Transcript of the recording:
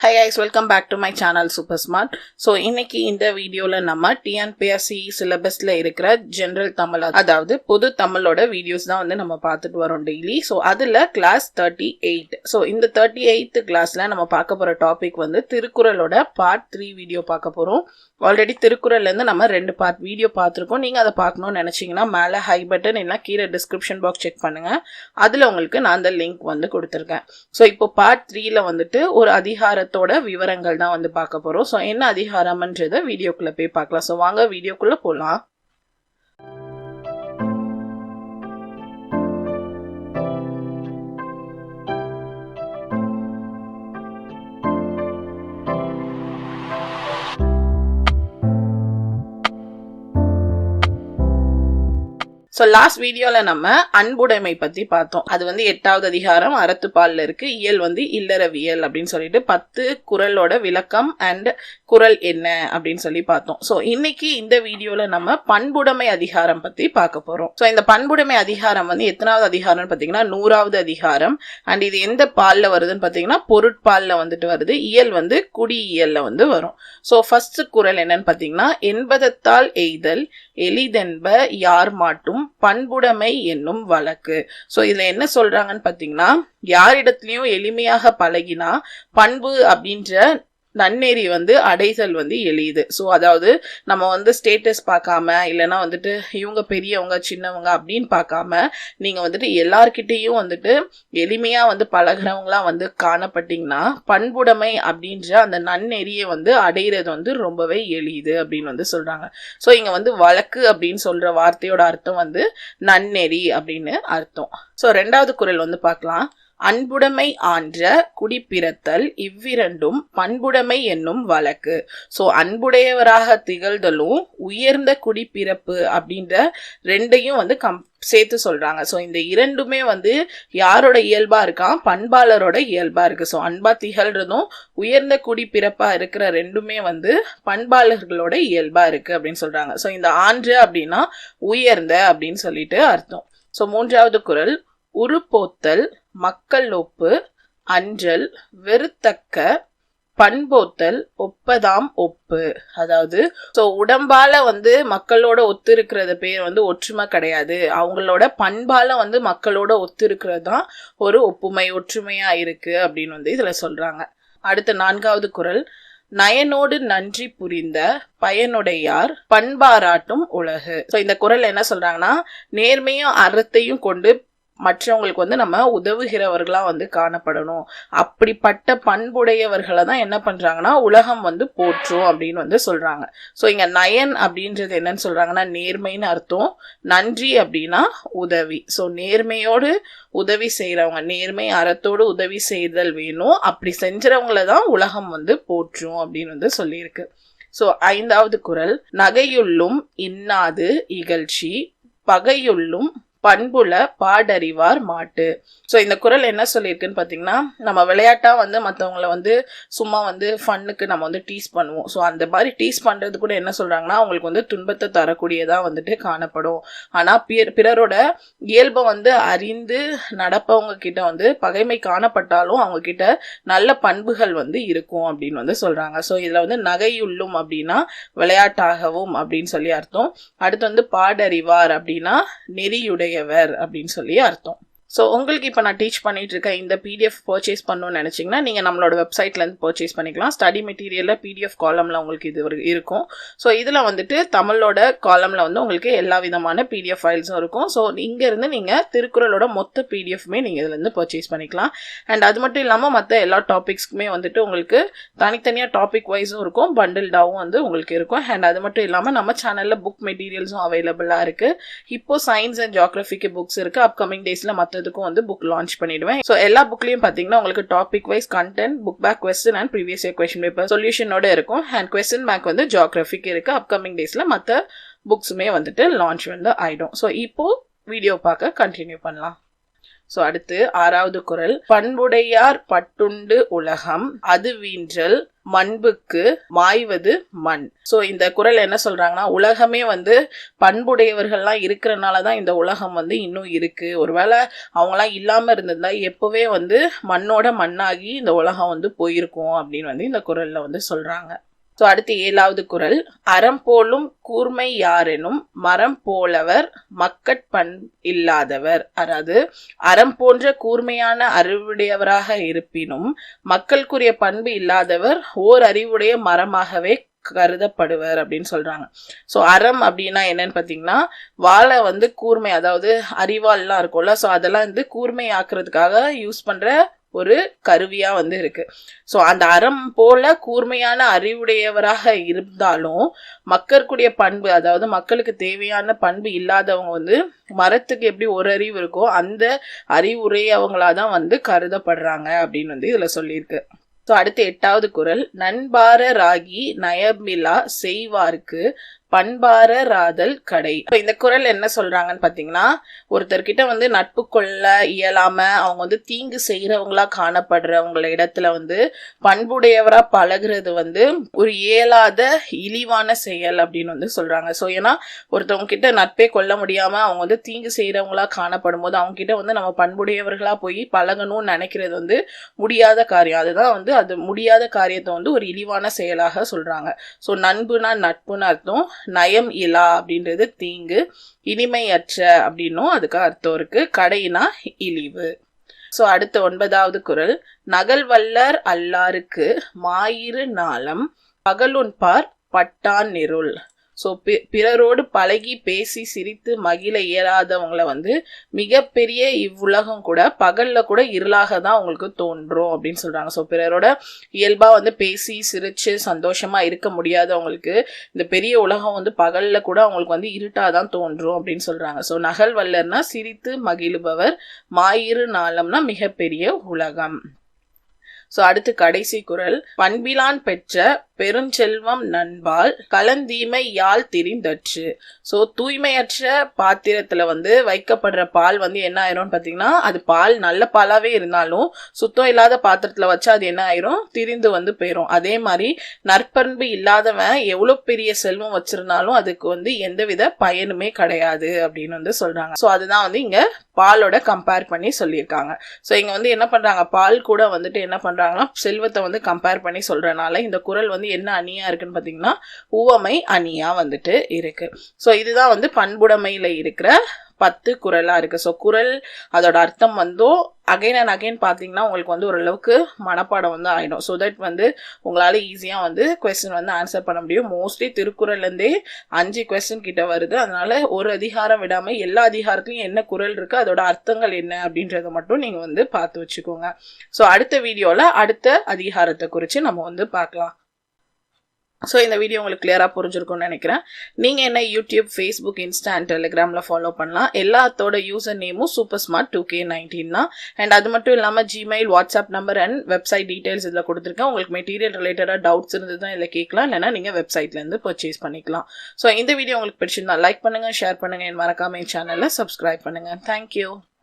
Hi guys welcome back to my channel super smart so இன்னைக்கு இந்த வீடியோவில் நம்ம டிஎன்பிஎஸ்சி சிலபஸில் இருக்கிற ஜென்ரல் தமிழ் அதாவது பொது தமிழோட வீடியோஸ் தான் வந்து நம்ம பார்த்துட்டு வரோம் டெய்லி ஸோ அதில் கிளாஸ் தேர்ட்டி எயிட் ஸோ இந்த தேர்ட்டி எயித் கிளாஸில் நம்ம பார்க்க போகிற டாபிக் வந்து திருக்குறளோட பார்ட் த்ரீ வீடியோ பார்க்க போகிறோம் ஆல்ரெடி திருக்குறள்லேருந்து நம்ம ரெண்டு பார்ட் வீடியோ பார்த்துருக்கோம். நீங்கள் அதை பார்க்கணும்னு நினச்சிங்கன்னா மேலே ஹை பட்டன் இல்லை கீழே டிஸ்கிரிப்ஷன் பாக்ஸ் செக் பண்ணுங்கள் அதில் உங்களுக்கு நான் அந்த லிங்க் வந்து கொடுத்துருக்கேன். ஸோ இப்போ பார்ட் த்ரீயில் வந்துட்டு ஒரு அதிகாரத்தோட விவரங்கள் தான் வந்து பார்க்க போகிறோம் ஸோ என்ன அதிகாரம்ன்றதை வீடியோக்குள்ளே போய் பார்க்கலாம். ஸோ வாங்க வீடியோக்குள்ளே போகலாம் ஸோ லாஸ்ட் வீடியோவில் நம்ம அன்புடைமை பற்றி பார்த்தோம். அது வந்து எட்டாவது அதிகாரம் அறத்துப்பாலில் இருக்கு. இயல் வந்து இல்லறவியல் அப்படின்னு சொல்லிட்டு பத்து குரலோட விளக்கம் அண்ட் குரல் என்ன அப்படின்னு சொல்லி பார்த்தோம். ஸோ இன்னைக்கு இந்த வீடியோவில் நம்ம பண்புடைமை அதிகாரம் பற்றி பார்க்க போகிறோம் ஸோ இந்த பண்புடைமை அதிகாரம் வந்து எத்தனாவது அதிகாரம்னு பார்த்தீங்கன்னா நூறாவது அதிகாரம். அண்ட் இது எந்த பாலில் வருதுன்னு பார்த்தீங்கன்னா பொருட்பாலில் வந்துட்டு வருது. இயல் வந்து குடியியலில் வந்து வரும். ஸோ ஃபர்ஸ்ட் குரல் என்னன்னு பார்த்தீங்கன்னா என்பதத்தால் எய்தல் எளிதென்ப யார் மாட்டும் பண்புடைமை என்னும் வழக்கு. ஸோ இதில் என்ன சொல்கிறாங்கன்னு பார்த்தீங்கன்னா யாரிடத்துலையும் எளிமையாக பழகினா பண்பு அப்படின்ற நன்னெறி வந்து அடைசல் வந்து எளிது. ஸோ அதாவது நம்ம வந்து ஸ்டேட்டஸ் பார்க்காம இல்லைன்னா வந்துட்டு இவங்க பெரியவங்க சின்னவங்க அப்படின்னு பார்க்காம நீங்கள் வந்துட்டு எல்லார்கிட்டேயும் வந்துட்டு எளிமையாக வந்து பழகிறவங்களாம் வந்து காணப்பட்டிங்கன்னா பண்புடைமை அப்படின்ற அந்த நன்னெறியை வந்து அடையிறது வந்து ரொம்பவே எளிது அப்படின்னு வந்து சொல்கிறாங்க ஸோ இங்கே வந்து வழக்கு அப்படின்னு சொல்கிற வார்த்தையோட அர்த்தம் வந்து நன்னெறி அப்படின்னு அர்த்தம். ஸோ ரெண்டாவது குரல் வந்து பார்க்கலாம். அன்புடைமை ஆன்ற குடிப்பிறத்தல் இவ்விரண்டும் பண்புடைமை என்னும் வழக்கு. ஸோ அன்புடையவராக திகழ்தலும் உயர்ந்த குடிப்பிறப்பு அப்படின்ற ரெண்டையும் வந்து கம் சேர்த்து சொல்றாங்க. ஸோ இந்த இரண்டுமே வந்து யாரோட இயல்பா இருக்கான் பண்பாளரோட இயல்பா இருக்கு. ஸோ அன்பா திகழ்றதும் உயர்ந்த குடிப்பிறப்பா இருக்கிற ரெண்டுமே வந்து பண்பாளர்களோட இயல்பா இருக்கு அப்படின்னு சொல்றாங்க. ஸோ இந்த ஆன்று அப்படின்னா உயர்ந்த அப்படின்னு சொல்லிட்டு அர்த்தம். ஸோ மூன்றாவது குரல் உருப்போத்தல் மக்கள் ஒப்பு அஞ்சல் வெறுத்தக்க பண்போத்தல் ஒப்பதாம் ஒப்பு. அதாவது ஸோ உடம்பால வந்து மக்களோட ஒத்து இருக்கிறத பேர் வந்து ஒற்றுமை கிடையாது. அவங்களோட பண்பால வந்து மக்களோட ஒத்து இருக்கிறது தான் ஒரு ஒப்புமை ஒற்றுமையா இருக்கு அப்படின்னு வந்து இதுல சொல்றாங்க. அடுத்த நான்காவது குரல். நயனோடு நன்றி புரிந்த பயனுடையார் பண்பாராட்டும் உலகு. ஸோ இந்த குரல் என்ன சொல்றாங்கன்னா நேர்மையும் அறத்தையும் கொண்டு மற்றவங்களுக்கு வந்து நம்ம உதவுகிறவர்களாக வந்து காணப்படணும். அப்படிப்பட்ட பண்புடையவர்களை தான் என்ன பண்ணுறாங்கன்னா உலகம் வந்து போற்றும் அப்படின்னு வந்து சொல்கிறாங்க ஸோ இங்கே நயன் அப்படின்றது என்னன்னு சொல்கிறாங்கன்னா நேர்மைன்னு அர்த்தம். நன்றி அப்படின்னா உதவி. ஸோ நேர்மையோடு உதவி செய்கிறவங்க நேர்மை அறத்தோடு உதவி செய்தல் வேணும். அப்படி செஞ்சவங்கள தான் உலகம் வந்து போற்றும் அப்படின்னு வந்து சொல்லியிருக்கு. ஸோ ஐந்தாவது குரல் நகையுள்ளும் இன்னாது இகழ்ச்சி பகையுள்ளும் பண்புல பாடறிவார் மாட்டு. ஸோ இந்த குரல் என்ன சொல்லியிருக்குன்னு பார்த்தீங்கன்னா நம்ம விளையாட்டாக வந்து மற்றவங்கள வந்து சும்மா வந்து ஃபன்னுக்கு நம்ம வந்து டீஸ் பண்ணுவோம். ஸோ அந்த மாதிரி டீஸ் பண்ணுறது கூட என்ன சொல்கிறாங்கன்னா அவங்களுக்கு வந்து துன்பத்தை தரக்கூடியதாக வந்துட்டு காணப்படும். ஆனால் பிற பிறரோட இயல்பை வந்து அறிந்து நடப்பவங்க கிட்ட வந்து பகைமை காணப்பட்டாலும் அவங்க கிட்ட நல்ல பண்புகள் வந்து இருக்கும் அப்படின்னு வந்து சொல்கிறாங்க ஸோ இதில் வந்து நகையுள்ளும் அப்படின்னா விளையாட்டாகவும் அப்படின்னு சொல்லி அர்த்தம். அடுத்து வந்து பாடறிவார் அப்படின்னா உடையவர் அப்படின்னு சொல்லி அர்த்தம் ஸோ உங்களுக்கு இப்போ நான் டீச் பண்ணிட்டு இருக்கேன் இந்த பிடிஎஃப் பர்ச்சேஸ் பண்ணணும்னு நினச்சிங்கன்னா நீங்கள் நம்மளோட வெப்சைட்லேருந்து பர்ச்சேஸ் பண்ணிக்கலாம். ஸ்டடி மெட்டீரியலில் பிடிஎஃப் காலமில் உங்களுக்கு இது ஒரு- இருக்கும். ஸோ இதில் வந்துட்டு தமிழோட காலமில் வந்து உங்களுக்கு எல்லா விதமான பிடிஎஃப் ஃபைல்ஸும் இருக்கும். ஸோ இங்கேருந்து நீங்கள் திருக்குறளோட மொத்த பிடிஎஃப்மே நீங்கள் இதுலேருந்து பர்ச்சேஸ் பண்ணிக்கலாம். அண்ட் அது மட்டும் இல்லாமல் மற்ற எல்லா டாபிக்ஸ்க்குமே வந்துட்டு உங்களுக்கு தனித்தனியாக டாபிக் வைஸும் இருக்கும். பண்டில்டாவும் வந்து உங்களுக்கு இருக்கும். அண்ட் அது மட்டும் இல்லாமல் நம்ம சேனலில் புக் மெட்டீரியல்ஸும் அவைலபிளாக இருக்குது இப்போ சயின்ஸ் அண்ட் ஜியாகிரபிக்கு புக்ஸ் இருக்குது அப்கமிங் டேஸில் மற்ற வருஷத்துக்கும் வந்து புக் லான்ச் பண்ணிடுவேன். ஸோ எல்லா புக்லையும் பார்த்தீங்கன்னா உங்களுக்கு topic wise content book back question and previous year question paper சொல்யூஷனோட இருக்கும். அண்ட் கொஸ்டின் பேக் வந்து ஜியாகிரபிக் இருக்குது அப்கமிங் டேஸில் மற்ற புக்ஸுமே வந்துட்டு லான்ச் வந்து ஆயிடும். ஸோ இப்போ வீடியோ பார்க்க கண்டினியூ பண்ணலாம். ஸோ அடுத்து ஆறாவது குரல். பண்புடையார் பட்டுண்டு உலகம் அது வீன்றல் மண்புக்கு மாய்வது மண். ஸோ இந்த குரல் என்ன சொல்றாங்கன்னா உலகமே வந்து பண்புடையவர்கள்லாம் இருக்கிறனால தான் இந்த உலகம் வந்து இன்னும் இருக்கு. ஒருவேளை அவங்களாம் இல்லாம இருந்திருந்தா எப்பவே வந்து மண்ணோட மண்ணாகி இந்த உலகம் வந்து போயிருக்கும் அப்படின்னு வந்து இந்த குரல்ல வந்து சொல்றாங்க. ஸோ அடுத்து ஏழாவது குரல். அறம் போலும் கூர்மை யாரெனும் மரம் போலவர் மக்கட்பண் இல்லாதவர். அதாவது அறம் போன்ற கூர்மையான அறிவுடையவராக இருப்பினும் மக்களுக்குரிய பண்பு இல்லாதவர் ஓர் அறிவுடைய மரமாகவே கருதப்படுவர் அப்படின்னு சொல்றாங்க. ஸோ அறம் அப்படின்னா என்னன்னு பார்த்தீங்கன்னா வாழை வந்து கூர்மை அதாவது அறிவால்லாம் இருக்கும்ல. ஸோ அதெல்லாம் வந்து கூர்மை ஆக்குறதுக்காக யூஸ் பண்ற ஒரு கருவியாக வந்து இருக்கு. ஸோ அந்த அறம் போல கூர்மையான அறிவுடையவராக இருந்தாலும் மக்களுக்குடைய பண்பு அதாவது மக்களுக்கு தேவையான பண்பு இல்லாதவங்க வந்து மரத்துக்கு எப்படி ஒரு அறிவு இருக்கோ அந்த அறிவுரையவங்களா தான் வந்து கருதப்படுறாங்க அப்படின்னு வந்து இதில் சொல்லியிருக்கு. ஸோ அடுத்து எட்டாவது குரல் நண்பார ராகி நயமிலா செய்வார்க்கு பண்பார ராதல் கடை. இந்த குரல் என்ன சொல்றாங்கன்னு பாத்தீங்கன்னா ஒருத்தர்கிட்ட வந்து நட்பு கொள்ள இயலாம அவங்க வந்து தீங்கு செய்யறவங்களா காணப்படுறவங்கள இடத்துல வந்து பண்புடையவரா பழகுறது வந்து ஒரு இயலாத இழிவான செயல் அப்படின்னு வந்து சொல்றாங்க. ஸோ ஏன்னா ஒருத்தவங்க கிட்ட நட்பே கொள்ள முடியாம அவங்க வந்து தீங்கு செய்யறவங்களா காணப்படும் போது அவங்க கிட்ட வந்து நம்ம பண்புடையவர்களா போய் பழகணும்னு நினைக்கிறது வந்து முடியாத காரியம். அதுதான் வந்து அது முடியாத காரியத்தை வந்து ஒரு இழிவான செயலாக சொல்றாங்க. ஸோ நண்புனா நட்புன்னு அர்த்தம் நயம் இலா அப்படின்றது தீங்கு இனிமையற்ற அப்படின்னும் அதுக்கு அர்த்தம் இருக்கு. கடைனா இழிவு. ஸோ அடுத்த ஒன்பதாவது குரல். நகல்வல்லர் அல்லாருக்கு மாயிரு நாளம் பகலுண்பார் பட்டான் நிருள் ஸோ பிறரோடு பழகி பேசி சிரித்து மகிழ இயலாதவங்களை வந்து மிகப்பெரிய இவ்வுலகம் கூட பகலில் கூட இருளாக தான் அவங்களுக்கு தோன்றும் அப்படின்னு சொல்கிறாங்க ஸோ பிறரோட இயல்பாக வந்து பேசி சிரித்து சந்தோஷமாக இருக்க முடியாதவங்களுக்கு இந்த பெரிய உலகம் வந்து பகலில் கூட அவங்களுக்கு வந்து இருட்டாக தான் தோன்றும் அப்படின்னு சொல்கிறாங்க ஸோ நகல் வல்லர்னா சிரித்து மகிழுபவர் மாயிரு நாளம்னா மிகப்பெரிய உலகம். ஸோ அடுத்து கடைசி குரல். பண்பிலான் பெற்ற பெருஞ்செல்வம் நண்பால் கலந்தீமை யாழ் திரிந்தற்று. ஸோ தூய்மையற்ற பாத்திரத்துல வந்து வைக்கப்படுற பால் வந்து என்ன ஆயிரும்னு பார்த்தீங்கன்னா அது பால் நல்ல பாலாவே இருந்தாலும் சுத்தம் இல்லாத பாத்திரத்துல வச்சா அது என்ன ஆயிரும்? திரிந்து வந்து போயிடும் அதே மாதிரி நற்பண்பு இல்லாதவன் எவ்வளோ பெரிய செல்வம் வச்சிருந்தாலும் அதுக்கு வந்து எந்தவித பயனுமே கிடையாது அப்படின்னு வந்து சொல்றாங்க. ஸோ அதுதான் வந்து இங்க பாலோட கம்பேர் பண்ணி சொல்லியிருக்காங்க. ஸோ இங்க வந்து என்ன பண்றாங்க? பால் கூட வந்துட்டு என்ன பண்றாங்கன்னா செல்வத்தை வந்து கம்பேர் பண்ணி சொல்றனால இந்த குரல் வந்து என்ன அணியா இருக்குன்னு பார்த்தீங்கன்னா உவமை அணியா வந்துட்டு இருக்கு. ஸோ இதுதான் வந்து பண்புடைமையில இருக்கிற பத்து குரலாக இருக்குது ஸோ குரல் அதோட அர்த்தம் வந்தும் அகைன் அண்ட் அகைன் பார்த்தீங்கன்னா உங்களுக்கு வந்து ஓரளவுக்கு மனப்பாடம் வந்து ஆகிடும் ஸோ தட் வந்து உங்களால் ஈஸியாக வந்து கொஸ்டின் வந்து ஆன்சர் பண்ண முடியும். மோஸ்ட்லி திருக்குறள்லேருந்தே அஞ்சு கொஸ்டின் கிட்ட வருது. அதனால ஒரு அதிகாரம் விடாமல் எல்லா அதிகாரத்துலையும் என்ன குரல் இருக்குது அதோட அர்த்தங்கள் என்ன அப்படின்றத மட்டும் நீங்கள் வந்து பார்த்து வச்சுக்கோங்க. ஸோ அடுத்த வீடியோவில் அடுத்த அதிகாரத்தை குறித்து நம்ம வந்து பார்க்கலாம். ஸோ இந்த வீடியோ உங்களுக்கு கிளியராக புரிஞ்சிருக்கும்னு நினைக்கிறேன். நீங்கள் என்ன யூடியூப் ஃபேஸ்புக் இன்ஸ்டா அண்ட் டெலிகிராமில் ஃபாலோ பண்ணலாம். எல்லாத்தோட யூசர் நேமும் super smart two K nineteen தான். அண்ட் அது மட்டும் இல்லாமல் Gmail WhatsApp number and website details இதில் கொடுத்துருக்கேன். உங்களுக்கு மெட்டீரியல் ரிலேட்டடாக டவுட்ஸ் இருந்து தான் இதில் கேட்கலாம். இல்லைனா நீங்கள் வெப்சைட்லேருந்து பர்ச்சேஸ் பண்ணிக்கலாம். ஸோ இந்த வீடியோ உங்களுக்கு பிடிச்சிருந்தா லைக் பண்ணுங்கள் ஷேர் பண்ணுங்கள் என் மறக்காம என் சேனலில் சப்ஸ்கிரைப் பண்ணுங்கள் தேங்க்யூ